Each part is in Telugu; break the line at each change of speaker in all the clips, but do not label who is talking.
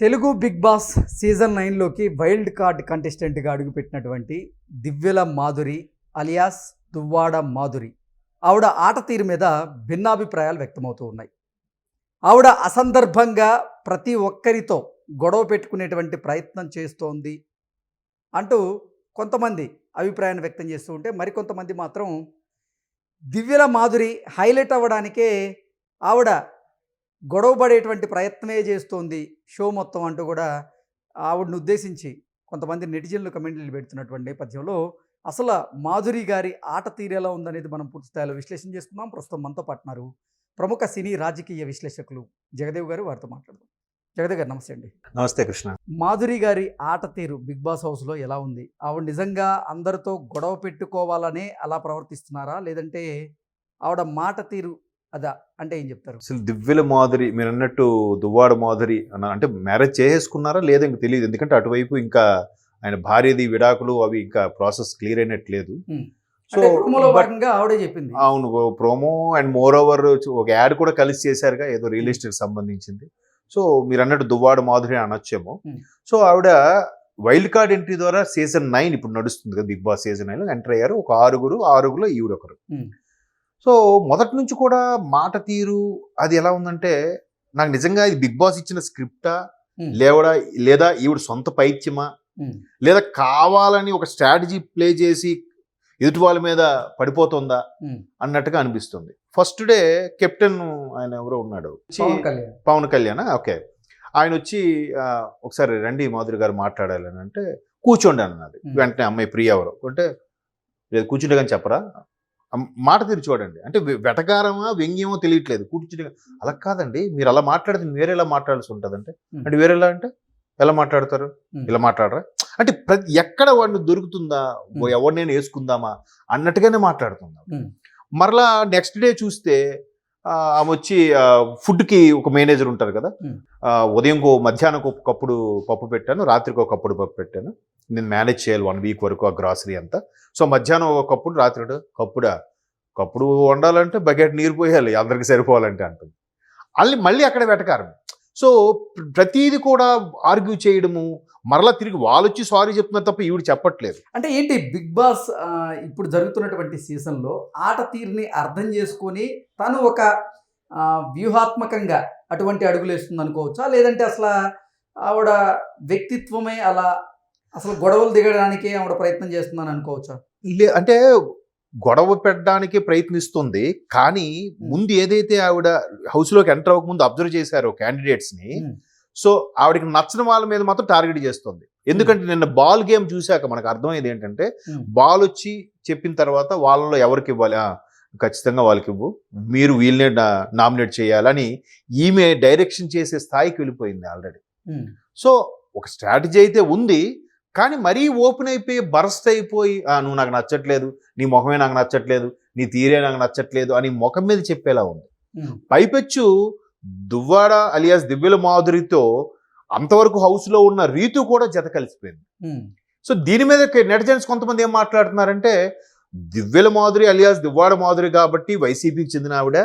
తెలుగు బిగ్ బాస్ సీజన్ నైన్లోకి వైల్డ్ కార్డ్ కంటెస్టెంట్గా అడుగుపెట్టినటువంటి దివ్యల మాధురి అలియాస్ దువ్వాడ మాధురి. ఆవిడ ఆట తీరు మీద భిన్నాభిప్రాయాలు వ్యక్తమవుతూ ఉన్నాయి. ఆవిడ అసందర్భంగా ప్రతి ఒక్కరితో గొడవ పెట్టుకునేటువంటి ప్రయత్నం చేస్తోంది అంటూ కొంతమంది అభిప్రాయాన్ని వ్యక్తం చేస్తూ ఉంటే మరికొంతమంది మాత్రం దివ్యల మాధురి హైలైట్ అవ్వడానికే ఆవిడ గొడవ పడేటువంటి ప్రయత్నమే చేస్తోంది షో మొత్తం అంటూ కూడా ఆవిడను ఉద్దేశించి కొంతమంది నెటిజన్లు కమెంట్లు పెడుతున్నటువంటి నేపథ్యంలో అసలు మాధురి గారి ఆట తీరేలా ఉందనేది మనం పూర్తి స్థాయిలో విశ్లేషణ చేసుకుందాం. ప్రస్తుతం మనతో పాటున్నారు ప్రముఖ సినీ రాజకీయ విశ్లేషకులు జగదేవ్ గారు. వారితో మాట్లాడదాం. జగదేవ్ గారు నమస్తే అండి.
నమస్తే కృష్ణ.
మాధురి గారి ఆట తీరు బిగ్ బాస్ హౌస్లో ఎలా ఉంది? ఆవిడ నిజంగా అందరితో గొడవ పెట్టుకోవాలనే అలా ప్రవర్తిస్తున్నారా? లేదంటే ఆవిడ మాట తీరు అదా అంటే ఏం చెప్తారు?
అసలు దివ్యల మాధురి మీరు అన్నట్టు దువ్వాడ మాధురి అన్న అంటే మ్యారేజ్ చేసేసుకున్నారా? లేదో ఇంక తెలియదు ఎందుకంటే అటువైపు ఇంకా ఆయన భార్యది విడాకులు అవి ఇంకా ప్రాసెస్ క్లియర్ అయినట్లేదు. సో
భాగంగా ఆవిడే చెప్పింది.
అవును ప్రోమో అండ్ మోర్ ఓవర్ ఒక యాడ్ కూడా కలిసి చేశారుగా ఏదో రియల్ ఎస్టేట్ సంబంధించింది. సో మీరు అన్నట్టు దువ్వాడ మాధురి అనొచ్చేమో. సో ఆవిడ వైల్డ్ కార్డ్ ఎంట్రీ ద్వారా సీజన్ నైన్ ఇప్పుడు నడుస్తుంది కదా Bigg Boss season nine enter అయ్యారు. ఒక ఆరుగురు ఆరుగురులో ఈవిడ ఒకరు.
Hmm.
సో మొదటి నుంచి కూడా మాట తీరు అది ఎలా ఉందంటే నాకు నిజంగా ఇది బిగ్ బాస్ ఇచ్చిన స్క్రిప్టా. లేవడా? లేదా ఈవిడ సొంత పైత్యమా. లేదా కావాలని ఒక స్ట్రాటజీ ప్లే చేసి ఎదుటి వాళ్ళ మీద పడిపోతుందా. అన్నట్టుగా అనిపిస్తుంది. ఫస్ట్ డే కెప్టెన్ ఆయన ఎవరో ఉన్నాడు.
పవన్ కళ్యాణ్.
ఓకే. ఆయన వచ్చి ఒకసారి రండి మాధురి గారు మాట్లాడాలి అని అంటే కూర్చోండి అన్నది. వెంటనే అమ్మాయి ప్రియ ఎవరు. అంటే లేదు కూర్చుంటే కానీ చెప్పరా? మాట తీరు చూడండి. అంటే వెటకారమా వ్యంగ్యమో తెలియట్లేదు. కూర్చుంటే గా- అలా కాదండి. మీరు అలా మాట్లాడితే వేరే ఎలా మాట్లాడాల్సి ఉంటుందంటే?
Hmm.
అంటే వేరేలా అంటే? ఎలా మాట్లాడతారు. ఇలా మాట్లాడరా? అంటే ప్రతి ఎక్కడ వాడిని దొరుకుతుందా? ఓ
Hmm.
ఎవరు నేను వేసుకుందామా? అన్నట్టుగానే మాట్లాడుతుందా. మరలా నెక్స్ట్ డే చూస్తే ఆమె వచ్చి ఫుడ్కి ఒక మేనేజర్ ఉంటారు కదా? ఉదయంకో మధ్యాహ్నం ఒక కప్పుడు పప్పు పెట్టాను రాత్రికి ఒక కప్పుడు పప్పు పెట్టాను. నేను మేనేజ్ చేయాలి వన్ వీక్ వరకు ఆ గ్రాసరీ అంతా. సో మధ్యాహ్నం ఒక కప్పుడు రాత్రి కప్పుడా కప్పుడు వండాలంటే బకెట్ నీరు పోయాలి అందరికి సరిపోవాలంటే అంటుంది. మళ్ళీ మళ్ళీ అక్కడ వెటకారం. సో ప్ర- ప్రతీది కూడా ఆర్గ్యూ చేయడము మరలా తిరిగి వాళ్ళు వచ్చి సారీ చెప్తున్నారు తప్ప ఈవిడ చెప్పట్లేదు.
అంటే ఏంటి బిగ్ బాస్ ఇప్పుడు జరుగుతున్నటువంటి సీజన్లో ఆట తీరుని అర్థం చేసుకొని తను ఒక వ్యూహాత్మకంగా అటువంటి అడుగులు వేస్తుంది అనుకోవచ్చా? లేదంటే అసలు ఆవిడ వ్యక్తిత్వమే అలా అసలు గొడవలు దిగడానికే ఆవిడ ప్రయత్నం చేస్తుందని అనుకోవచ్చా?
లే అంటే గొడవ పెట్టడానికి ప్రయత్నిస్తుంది. కానీ ముందు ఏదైతే ఆవిడ హౌస్లోకి ఎంటర్ అవ్వకముందు అబ్జర్వ్ చేశారో క్యాండిడేట్స్ని. సో ఆవిడకి నచ్చిన వాళ్ళ మీద మాత్రం టార్గెట్ చేస్తుంది. ఎందుకంటే నిన్న బాల్ గేమ్ చూశాక మనకు అర్థమైంది ఏంటంటే. బాల్ వచ్చి చెప్పిన తర్వాత వాళ్ళలో ఎవరికి ఇవ్వాలి? ఖచ్చితంగా వాళ్ళకి ఇవ్వు. మీరు వీళ్ళనే నామినేట్ చేయాలని ఈమె డైరెక్షన్ చేసే స్థాయికి వెళ్ళిపోయింది ఆల్రెడీ సో ఒక స్ట్రాటజీ అయితే ఉంది. కానీ మరీ ఓపెన్ అయిపోయి బరస్ట్ అయిపోయి "ఆ, నువ్వు నాకు నచ్చట్లేదు నీ ముఖమే నాకు నచ్చట్లేదు నీ తీరే నాకు నచ్చట్లేదు అని ముఖం మీద చెప్పేలా ఉంది. పైపెచ్చు దువ్వాడ అలియాస్ దివ్యల మాధురితో అంతవరకు హౌస్లో ఉన్న రీతు కూడా జత కలిసిపోయింది. సో దీని మీద నెటిజన్స్ కొంతమంది ఏం మాట్లాడుతున్నారంటే దివ్యల మాధురి అలియాస్ దివ్వాడ మాధురి కాబట్టి వైసీపీకి చెందిన ఆవిడ.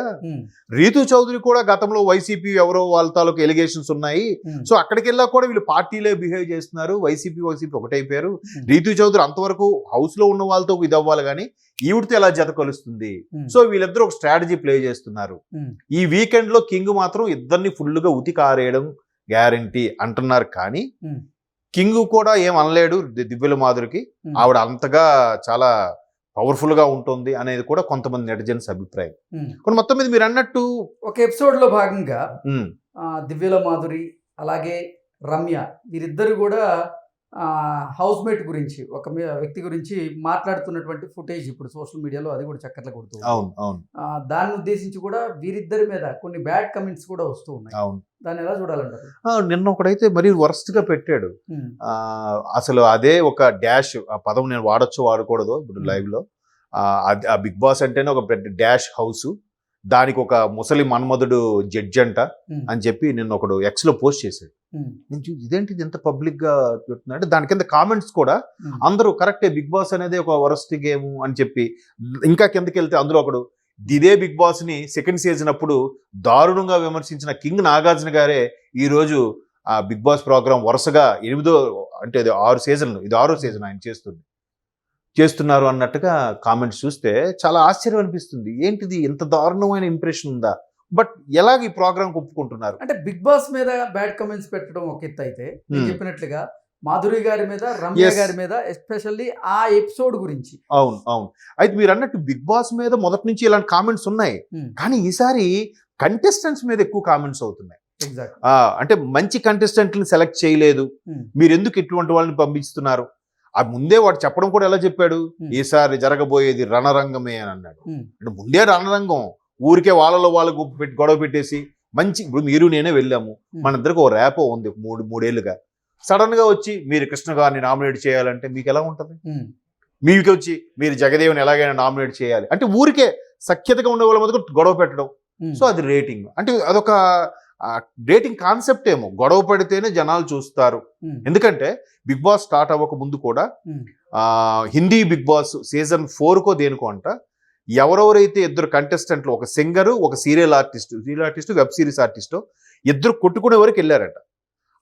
రీతు చౌదరి కూడా గతంలో వైసీపీ ఎవరో వాళ్ళ తాలూకు ఎలిగేషన్స్ ఉన్నాయి. సో అక్కడికి వెళ్ళా కూడా వీళ్ళు పార్టీలే బిహేవ్ చేస్తున్నారు. వైసీపీ వైసీపీ ఒకటైపోయారు. రీతు చౌదరి అంతవరకు హౌస్లో ఉన్న వాళ్ళతో ఇది అవ్వాలి కానీ ఈవిడితో ఎలా జత కలుస్తుంది? సో వీళ్ళిద్దరూ ఒక స్ట్రాటజీ ప్లే చేస్తున్నారు. ఈ వీకెండ్లో కింగ్ మాత్రం ఇద్దరిని ఫుల్గా ఉతికి ఆరేయడం గ్యారంటీ అంటున్నారు కానీ. కింగ్ కూడా ఏం అనలేడు దివ్యల మాధురికి ఆవిడ అంతగా చాలా పవర్ఫుల్గా ఉంటుంది అనేది కూడా కొంతమంది నెటిజన్స్ అభిప్రాయం. కొన్ని మొత్తం మీద మీరు అన్నట్టు
ఒక ఎపిసోడ్లో భాగంగా దివ్యల మాధురి అలాగే రమ్య వీరిద్దరు కూడా హౌస్ మేట్ గురించి ఒక వ్యక్తి గురించి మాట్లాడుతున్నటువంటి ఫుటేజ్ ఇప్పుడు సోషల్ మీడియాలో అది కూడా చక్కర్లు కొడుతూ ఉంది.
అవును అవును.
దాన్ని ఉద్దేశించి కూడా వీరిద్దరి మీద కొన్ని బ్యాడ్ కమెంట్స్ కూడా వస్తూ ఉన్నాయి.
అవును.
దాన్ని ఎలా చూడాలంటారు?
నిన్న ఒకడైతే మరీ వరస్ట్గా పెట్టాడు అసలు అదే ఒక డాష్ ఆ పదం నేను వాడొచ్చు వాడకూడదు ఇప్పుడు. లైవ్లో ఆ, బిగ్ బాస్ అంటేనే ఒక పెద్ద డాష్ హౌస్. దానికి ఒక ముసలి మన్మధుడు జడ్జి అంట అని చెప్పి నిన్న ఒకడు ఎక్స్లో పోస్ట్ చేశాడు. నేను చూసి ఇదేంటి ఇది ఎంత పబ్లిక్గా పెడుతున్నా అంటే దాని కింద కామెంట్స్ కూడా అందరూ కరెక్టే బిగ్ బాస్ అనేది ఒక వరస్ట్ గేమ్ అని చెప్పి ఇంకా కిందకి వెళ్తే అందులో ఒకడు ఇదే బిగ్ బాస్ని సెకండ్ సీజన్ అప్పుడు దారుణంగా విమర్శించిన కింగ్ నాగార్జున గారే ఈ రోజు ఆ బిగ్ బాస్ ప్రోగ్రామ్ వరుసగా ఎనిమిదో అంటే ఆరు సీజన్లు ఇది ఆరో సీజన్ ఆయన చేస్తుంది. చేస్తున్నారు అన్నట్టుగా కామెంట్స్ చూస్తే చాలా ఆశ్చర్యం అనిపిస్తుంది. ఏంటిది? ఇంత దారుణమైన ఇంప్రెషన్ ఉందా? బట్ ఎలాగ ఈ ప్రోగ్రామ్ ఒప్పుకుంటున్నారు?
అంటే బిగ్ బాస్ మీద బ్యాడ్ కమెంట్స్ పెట్టడం ఒక ఎత్తు అయితే
Hmm.
చెప్పినట్లుగా మాధురి గారి మీద రమ్య. గారి మీద ఎస్పెషల్లీ ఆ ఎపిసోడ్ గురించి.
అవును అవును. అయితే మీరు అన్నట్టు బిగ్ బాస్ మీద మొదటి నుంచి ఇలాంటి కామెంట్స్ ఉన్నాయి.
Hmm.
కానీ ఈసారి కంటెస్టెంట్స్ మీద ఎక్కువ కామెంట్స్ అవుతున్నాయి. అంటే మంచి కంటెస్టెంట్ని సెలెక్ట్ చేయలేదు. మీరు ఎందుకు ఇటువంటి వాళ్ళని పంపిస్తున్నారు? ఆ ముందే వాడు చెప్పడం కూడా ఎలా చెప్పాడు. ఈసారి జరగబోయేది రణరంగమే అని అన్నాడు. అంటే ముందే రణరంగం. ఊరికే వాళ్ళలో వాళ్ళు గుంపు పెట్టి గొడవ పెట్టేసి మంచి ఇప్పుడు మీరు నేనే వెళ్ళాము. మన ఇద్దరికి ఓ ర్యాపో ఉంది మూడు మూడేళ్ళుగా సడన్గా వచ్చి మీరు కృష్ణ గారిని నామినేట్ చేయాలంటే మీకు ఎలా ఉంటుంది? మీకు వచ్చి మీరు జగదేవ్ని ఎలాగైనా నామినేట్ చేయాలి. అంటే ఊరికే సఖ్యతగా ఉండే వాళ్ళ మధ్య గొడవ పెట్టడం. సో అది రేటింగ్ అంటే అదొక రేటింగ్ కాన్సెప్ట్ ఏమో గొడవ పడితేనే జనాలు చూస్తారు. ఎందుకంటే బిగ్ బాస్ స్టార్ట్ అవ్వక ముందు కూడా. ఆ, హిందీ బిగ్ బాస్ సీజన్ ఫోర్కో దేనికో అంట ఎవరెవరైతే ఇద్దరు కంటెస్టెంట్లు ఒక సింగరు ఒక serial artist serial artist web series artist ఇద్దరు కొట్టుకునే వరకు వెళ్ళారట.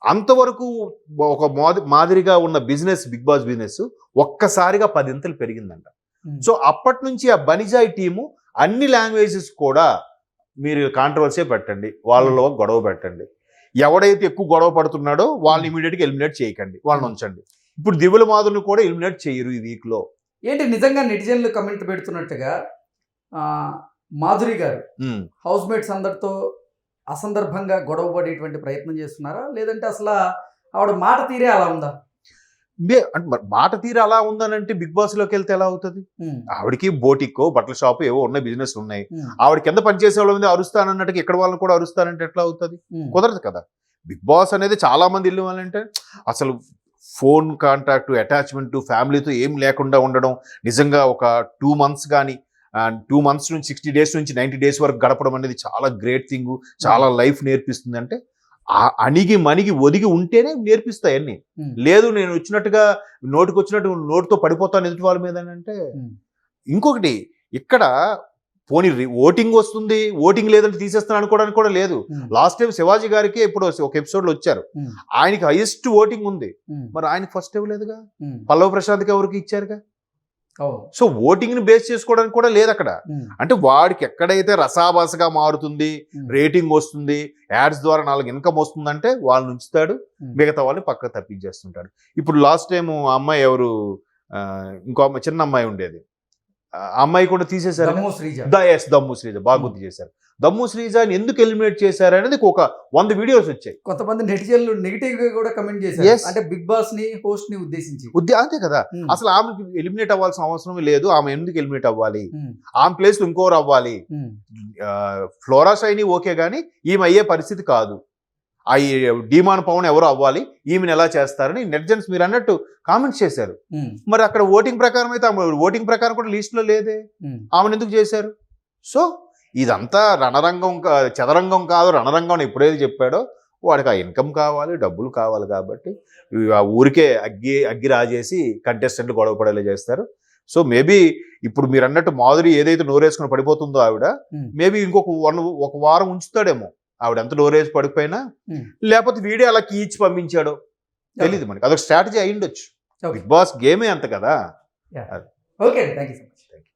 అంతవరకు ఒక మాది- మాదిరిగా ఉన్న బిజినెస్ బిగ్ బాస్ బిజినెస్ ఒక్కసారిగా పదింతలు పెరిగిందంట. సో అప్పటి నుంచి ఆ బనిజాయ్ టీము అన్ని లాంగ్వేజెస్ కూడా మీరు కాంట్రవర్సీ పెట్టండి వాళ్ళలో గొడవ పెట్టండి. ఎవడైతే ఎక్కువ గొడవ పడుతున్నాడో వాళ్ళని ఇమీడియట్గా ఎలిమినేట్ చేయకండి వాళ్ళని ఉంచండి. ఇప్పుడు దివ్యుల మాధుని కూడా ఎలిమినేట్ చేయరు ఈ వీక్లో.
ఏంటి నిజంగా నెటిజన్లు కమెంట్ పెడుతున్నట్టుగా ఆ, మాధురి గారు. హౌస్ మేట్స్ అందరితో అసందర్భంగా గొడవ పడేటువంటి ప్రయత్నం చేస్తున్నారా? లేదంటే అసలు ఆవిడ మాట తీరే అలా ఉందా?
అంటే మరి మాట తీరు అలా ఉందనంటే బిగ్ బాస్లోకి వెళ్తే ఎలా అవుతుంది? ఆవిడకి బోటిక్కో బట్టల షాప్ ఏవో ఉన్నాయి బిజినెస్ ఉన్నాయి. ఆవిడ కింద పనిచేసే వాళ్ళ మీద అరుస్తానన్నట్టుగా ఇక్కడ వాళ్ళని కూడా అరుస్తానంటే ఎట్లా అవుతుంది? కుదరదు కదా. బిగ్ బాస్ అనేది చాలా మంది ఇల్లు వాళ్ళంటే అసలు ఫోన్ కాంటాక్ట్ అటాచ్మెంట్ ఫ్యామిలీతో ఏం లేకుండా ఉండడం నిజంగా ఒక టూ మంత్స్ కానీ టూ మంత్స్ నుంచి సిక్స్టీ డేస్ నుంచి నైంటీ డేస్ వరకు గడపడం అనేది చాలా గ్రేట్ థింగ్ చాలా లైఫ్ నేర్పిస్తుంది. అంటే అణిగి మణిగి ఒదిగి ఉంటేనే నేర్పిస్తాయి అన్ని. లేదు నేను వచ్చినట్టుగా నోటికి వచ్చినట్టు నోటితో పడిపోతాను ఎదుటి వాళ్ళ మీద అంటే ఇంకొకటి ఇక్కడ పోనీ ఓటింగ్ వస్తుంది ఓటింగ్ లేదంటే తీసేస్తాను అనుకోవడానికి కూడా లేదు. లాస్ట్ టైం శివాజీ గారికి ఇప్పుడు ఒక ఎపిసోడ్లో వచ్చారు ఆయనకి హైయెస్ట్ ఓటింగ్ ఉంది. మరి ఆయనకి ఫస్ట్ ఇవ్వలేదుగా పల్లవ ప్రశాంత్కి ఎవరికి ఇచ్చారుగా? సో ఓటింగ్ని బేస్ చేసుకోవడానికి కూడా లేదు అక్కడ. అంటే వాడికి ఎక్కడైతే రసాభాసగా మారుతుంది రేటింగ్ వస్తుంది యాడ్స్ ద్వారా నాలుగు ఇన్కమ్ వస్తుందంటే వాళ్ళని ఉంచుతాడు మిగతా వాళ్ళని పక్క తప్పించేస్తుంటాడు. ఇప్పుడు లాస్ట్ టైం ఆ అమ్మాయి ఎవరు ఇంకో అమ్మాయి చిన్న అమ్మాయి ఉండేది. అమ్మాయి కూడా తీసేశారు.
దమ్ము శ్రీజ.
ద ఎస్ దమ్ము శ్రీజ. బాగా గుర్తు చేశారు దమ్ము శ్రీజని ఎందుకు ఎలిమినేట్ చేశారు అనేది ఒక వంద వీడియోస్ వచ్చాయి.
కొంతమంది నెటిజన్లు నెగిటివ్గా కూడా కమెంట్ చేశారు. అంటే బిగ్ బాస్ని హోస్ట్ని ఉద్దేశించి.
ఉద్దే అంతే కదా. అసలు ఆమెకి ఎలిమినేట్ అవ్వాల్సిన అవసరం లేదు. ఆమె ఎందుకు ఎలిమినేట్ అవ్వాలి? ఆమె ప్లేస్ ఇంకోరు అవ్వాలి. ఫ్లోరా షైని ఓకే కానీ ఈమె అయ్యే పరిస్థితి కాదు. ఆ డిమాన్ పవన్ ఎవరు అవ్వాలి? ఈమెను ఎలా చేస్తారని నెట్జన్స్ మీరు అన్నట్టు కామెంట్స్ చేశారు. మరి అక్కడ ఓటింగ్ ప్రకారం అయితే ఆమె ఓటింగ్ ప్రకారం కూడా లిస్ట్లో లేదే ఆమెను ఎందుకు చేశారు? సో ఇదంతా రణరంగం చదరంగం కాదు రణరంగం అని ఎప్పుడైతే చెప్పాడో వాడికి ఆ ఇన్కమ్ కావాలి డబ్బులు కావాలి కాబట్టి ఆ ఊరికే అగ్గి అగ్గి రాజేసి కంటెస్టెంట్లు గొడవ పడేలా చేస్తారు. సో మేబీ ఇప్పుడు మీరు అన్నట్టు మాధురి ఏదైతే నోరేసుకుని పడిపోతుందో ఆవిడ. మేబీ ఇంకొక వన్ ఒక వారం ఉంచుతాడేమో. ఆవిడ ఎంత నోరేసి పడిపోయినా. లేకపోతే వీడియో అలా కీచి పంపించాడో తెలియదు మనకి. అదొక స్ట్రాటజీ అయి ఉండొచ్చు
Okay.
బిగ్ బాస్ గేమే అంత కదా.
Okay thank you so much.